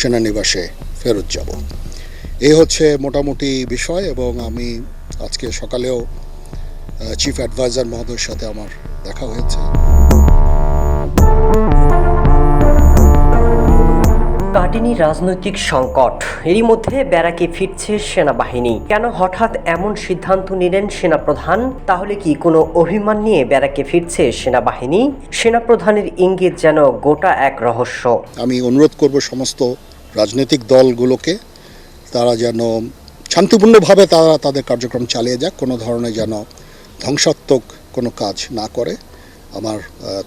সেনানিবাসে ফেরত যাব। এই হচ্ছে মোটামুটি বিষয় এবং আমি আজকে সকালেও চিফ অ্যাডভাইজার মহোদয়ের সাথে আমার দেখা হয়েছে। কাটেনি রাজনৈতিক সংকট। এরই মধ্যে ব্যারাকে ফিরছে সেনাবাহিনী। কেন হঠাৎ এমন সিদ্ধান্ত নিলেন সেনাপ্রধান? তাহলে কি কোনো অভিমান নিয়ে ব্যারাকে ফিরছে সেনাবাহিনী? সেনাপ্রধানের ইঙ্গিত যেন গোটা এক রহস্য। আমি অনুরোধ করব সমস্ত রাজনৈতিক দলগুলোকে, তারা যেন শান্তিপূর্ণভাবে তারা তাদের কার্যক্রম চালিয়ে যাক, কোনো ধরনের যেন ধ্বংসাত্মক কোনো কাজ না করে। আমার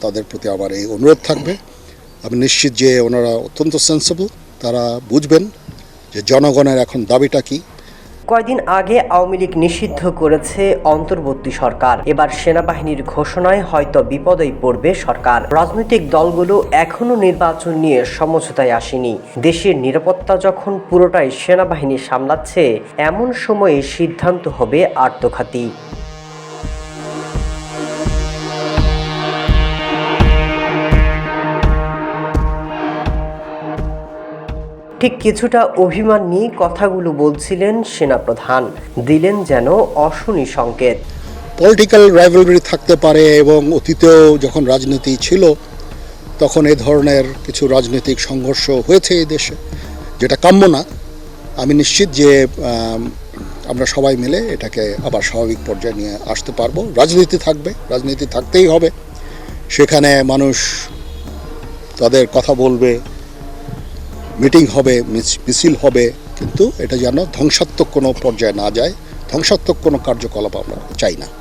তাদের প্রতি আমার এই অনুরোধ থাকবে। আমি নিশ্চিত যে ওনারা অত্যন্ত সেন্সিবল তারা বুঝবেন যে জনগণের এখন দাবিটা কী। কয়দিন আগে আওয়ামী লীগ নিষিদ্ধ করেছে অন্তর্বর্তী সরকার। এবার সেনাবাহিনীর ঘোষণায় হয়তো বিপদেই পড়বে সরকার। রাজনৈতিক দলগুলো এখনও নির্বাচন নিয়ে সমঝোতায় আসেনি। দেশের নিরাপত্তা যখন পুরোটাই সেনাবাহিনী সামলাচ্ছে, এমন সময়ে সিদ্ধান্ত হবে আত্মঘাতী ঠিক কিছুটা অভিমান নিয়ে কথাগুলো বলছিলেন সেনাপ্রধান। দিলেন যেন অশনি সংকেত। পলিটিক্যাল রাইভালরি থাকতে পারে এবং অতীতেও যখন রাজনীতি ছিল, তখন এ ধরনের কিছু রাজনৈতিক সংঘর্ষ হয়েছে এই দেশে, যেটা কাম্য না। আমি নিশ্চিত যে আমরা সবাই মিলে এটাকে আবার স্বাভাবিক পর্যায়ে নিয়ে আসতে পারব। রাজনীতি থাকবে, রাজনীতি থাকতেই হবে। সেখানে মানুষ তাদের কথা বলবে মিটিং হবে, মিছ- মিছিল হবে, কিন্তু এটা যেন ধ্বংসাত্মক কোনো পর্যায়ে না যায়। ধ্বংসাত্মক কোনো কার্যকলাপ আমরা চাই না।